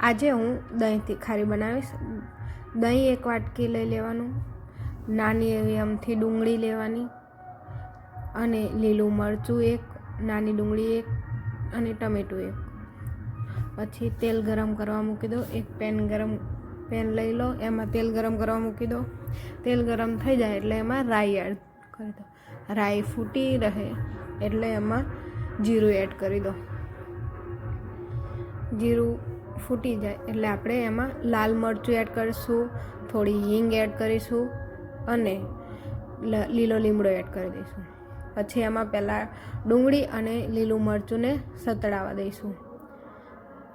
આજે હું દહીં તીખારી બનાવીશ. દહીં એક વાટકી લઈ લેવાનું, નાની એવી આમથી ડુંગળી લેવાની અને લીલું મરચું એક, નાની ડુંગળી એક અને ટમેટું એક. પછી તેલ ગરમ કરવા મૂકી દો, એક પેન ગરમ પેન લઈ લો, એમાં તેલ ગરમ કરવા મૂકી દો. તેલ ગરમ થઈ જાય એટલે એમાં રાઈ એડ કરી દો. રાઈ ફૂટી રહે એટલે એમાં જીરું એડ કરી દો. જીરું ફૂટી જાય. એટલે આપણે એમાં લાલ મરચું એડ કરીશું, થોડી હિંગ એડ કરીશું અને લીલો લીમડો એડ કરી દઈશું. પછી એમાં પહેલાં ડુંગળી અને લીલું મરચુંને સતડાવા દઈશું.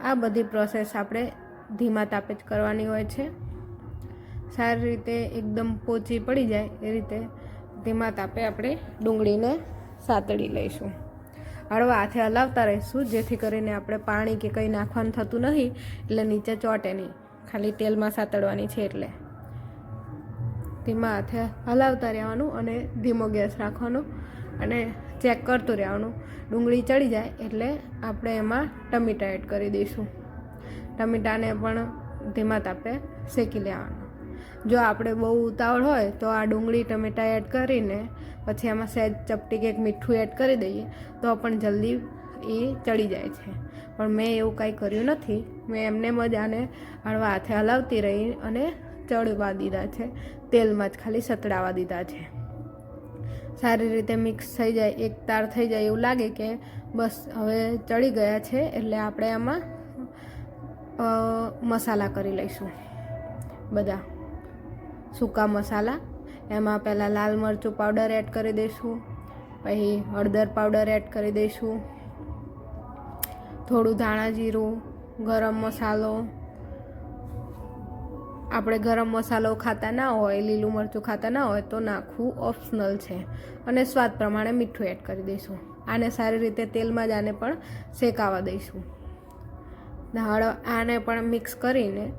આ બધી પ્રોસેસ આપણે ધીમા તાપે જ કરવાની હોય છે. સારી રીતે એકદમ પોચી પડી જાય એ રીતે ધીમા તાપે આપણે ડુંગળીને સાતળી લઈશું. હળવા હાથે હલાવતા રહીશું, જેથી કરીને આપણે પાણી કે કંઈ નાખવાનું થતું નહીં, એટલે નીચે ચોટે નહીં. ખાલી તેલમાં સાતડવાની છે એટલે. ધીમા હાથે હલાવતા રહેવાનું અને ધીમો ગેસ રાખવાનો અને ચેક કરતું રહેવાનું. ડુંગળી ચડી જાય એટલે આપણે એમાં ટમેટા એડ કરી દઈશું. ટમેટાને પણ ધીમા તાપે શેકી લેવાનું. જો આપણે બહુ ઉતાવળ હોય તો આ ડુંગળી ટમેટા એડ કરીને પછી એમાં સહેજ ચપટી કે એક મીઠું એડ કરી દઈએ, તો પણ જલ્દી એ ચડી જાય છે. પણ મેં એવું કાંઈ કર્યું નથી. મેં એમને જ આને હળવા હાથે હલાવતી રહી અને ચડવા દીધા છે. તેલમાં જ ખાલી સતડાવા દીધા છે. સારી રીતે મિક્સ થઈ જાય, એક તાર થઈ જાય એવું લાગે કે બસ હવે ચડી ગયા છે એટલે આપણે આમાં મસાલા કરી લઈશું. બધા. સૂકા મસાલા એમાં પહેલાં લાલ મરચું પાવડર એડ કરી દઈશું, પછી હળદર પાવડર એડ કરી દઈશું, થોડું ધાણા જીરું, ગરમ મસાલો. આપણે ગરમ મસાલો ખાતા ના હોય, લીલું મરચું ખાતા ના હોય, તો નાખવું ઓપ્શનલ છે. અને સ્વાદ પ્રમાણે મીઠું એડ કરી દઈશું. આને સારી રીતે તેલમાં જ આને પણ શેકાવા દઈશું. હળ આને પણ મિક્સ કરીને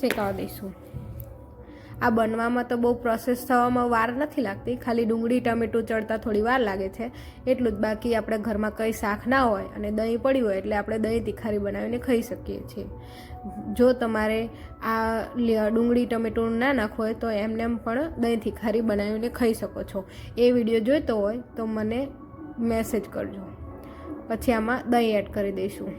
શેકાવા દઈશું. આ બનવામાં તો બહુ પ્રોસેસ થવામાં વાર નથી લાગતી. ખાલી ડુંગળી, ટમેટું ચડતા થોડી વાર લાગે છે. એટલું જ બાકી આપણે ઘરમાં કંઈ શાક ના હોય અને દહીં પડ્યું હોય એટલે આપણે દહીં તીખારી બનાવીને ખાઈ શકીએ છીએ. જો તમારે આ ડુંગળી, ટમેટું ના નાખવું હોય તો એમને એમ પણ દહીં તીખારી બનાવીને ખાઈ શકો છો. એ વીડિયો જોઈતો હોય તો મને મેસેજ કરજો. પછી આમાં દહીં એડ કરી દઈશું.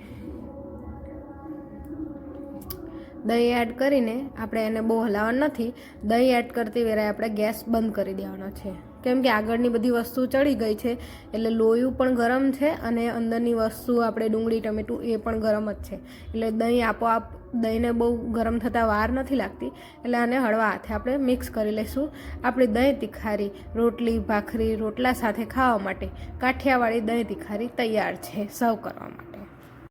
દહીં એડ કરીને આપણે એને બહુ હલાવવાનું નથી. દહીં એડ કરતી વેળાએ આપણે ગેસ બંધ કરી દેવાનો છે. કેમ કે આગળની બધી વસ્તુ ચડી ગઈ છે, એટલે લોયું પણ ગરમ છે અને અંદરની વસ્તુ આપણે ડુંગળી, ટમેટું એ પણ ગરમ જ છે. એટલે દહીં આપોઆપ, દહીંને બહુ ગરમ થતાં વાર નથી લાગતી, એટલે આને હળવા હાથે આપણે મિક્સ કરી લઈશું. આપણી દહીં તિખારી, રોટલી, ભાખરી રોટલા સાથે ખાવા માટે કાઠિયાવાડી દહીં તિખારી તૈયાર છે, સર્વ કરવા માટે